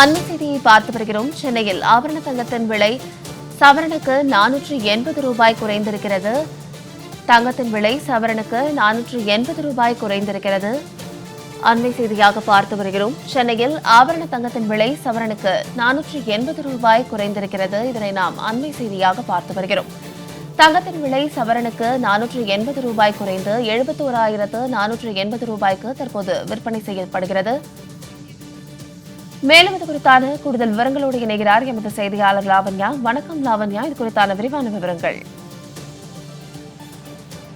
அண்மை செய்தியை பார்த்து வருகிறோம். சென்னையில் ஆபரண தங்கத்தின் விலை சவரனுக்கு நானூற்று எண்பது ரூபாய் குறைந்திருக்கிறது. தங்கத்தின் விலை சவரனுக்கு நானூற்று எண்பது ரூபாய் குறைந்திருக்கிறது. அண்மை செய்தியாக பார்த்து வருகிறோம். சென்னையில் ஆபரண தங்கத்தின் விலை சவரனுக்கு நானூற்று எண்பது ரூபாய் குறைந்திருக்கிறது. இதனை நாம் அண்மை செய்தியாக பார்த்து வருகிறோம். தங்கத்தின் விலை சவரனுக்கு நானூற்று எண்பது ரூபாய் குறைந்து எழுபத்தோராயிரத்து நானூற்று எண்பது ரூபாய்க்கு தற்போது விற்பனை செய்யப்படுகிறது. மேலும் இது குறித்தான கூடுதல் விவரங்களோடு இணைகிறார் எமது செய்தியாளர் லாவண்யா. வணக்கம் லாவண்யா. இது குறித்தான விரிவான விவரங்கள்.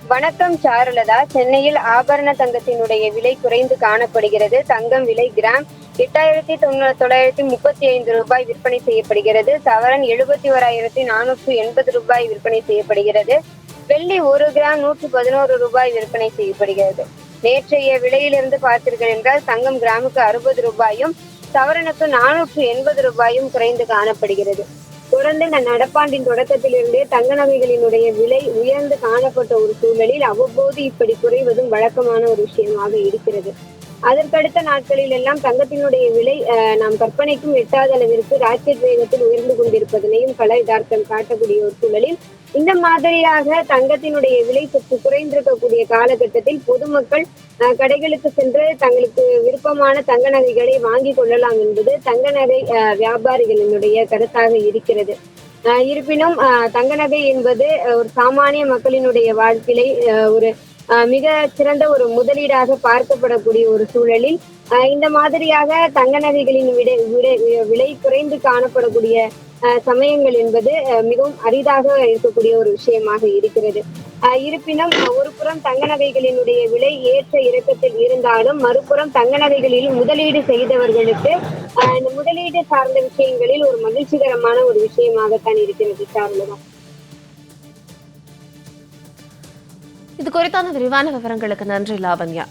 வணக்கம் சாருலதா. சென்னையில் ஆபரண தங்கத்தினுடைய விலை குறைந்து காணப்படுகிறது. தங்கம் விலை கிராம் எட்டாயிரத்தி தொள்ளாயிரத்தி முப்பத்தி ஐந்து ரூபாய் விற்பனை செய்யப்படுகிறது. சவரன் எழுபத்தி ஓராயிரத்தி நானூற்று எண்பது ரூபாய் விற்பனை செய்யப்படுகிறது. வெள்ளி ஒரு கிராம் நூற்று பதினோரு ரூபாய் விற்பனை செய்யப்படுகிறது. நேற்றைய விலையிலிருந்து பார்த்தீர்கள் என்றால் தங்கம் கிராமுக்கு அறுபது ரூபாயும் சவரனுக்கு நானூற்று எண்பது ரூபாயும் குறைந்து காணப்படுகிறது. தொடர்ந்து இந்த நடப்பாண்டின் தொடக்கத்திலிருந்தே தங்க நகைகளினுடைய விலை உயர்ந்து காணப்பட்ட ஒரு சூழலில் அவ்வப்போது இப்படி குறைவதும் வழக்கமான ஒரு விஷயமாக இருக்கிறது. அதற்கடுத்த நாட்களில் எல்லாம் தங்கத்தினுடைய விலை அஹ், நாம் கற்பனைக்கும் எட்டாத அளவிற்கு ராக்கெட் வேகத்தில் உயர்ந்து கொண்டிருப்பதனையும் பல யதார்த்தம் காட்டக்கூடிய ஒரு சூழலில் இந்த மாதிரியாக தங்கத்தினுடைய விலை சற்று குறைந்திருக்கக்கூடிய காலகட்டத்தில் பொதுமக்கள் அஹ், கடைகளுக்கு சென்று தங்களுக்கு விருப்பமான தங்க நகைகளை வாங்கி கொள்ளலாம் என்பது தங்க நகை வியாபாரிகளினுடைய கருத்தாக இருக்கிறது. அஹ், இருப்பினும் தங்க நகை என்பது ஒரு சாமானிய மக்களினுடைய வாழ்க்கையில அஹ், ஒரு மிக சிறந்த ஒரு முதலீடாக பார்க்கப்படக்கூடிய ஒரு சூழலில் அஹ், இந்த மாதிரியாக தங்க நகைகளின் விடை விடை விலை குறைந்து காணப்படக்கூடிய அஹ், சமயங்கள் என்பது அஹ், மிகவும் அரிதாக இருக்கக்கூடிய ஒரு விஷயமாக இருக்கிறது. அஹ், இருப்பினும் ஒரு புறம் தங்க நகைகளினுடைய விலை ஏற்ற இறக்கத்தில் இருந்தாலும் மறுபுறம் தங்க நகைகளில் முதலீடு செய்தவர்களுக்கு இந்த முதலீடு சார்ந்த விஷயங்களில் ஒரு மகிழ்ச்சிகரமான ஒரு விஷயமாகத்தான் இருக்கிறது சார்ந்ததான் இது குறித்தான விரிவான விவரங்களுக்கு நன்றி லாவண்யா.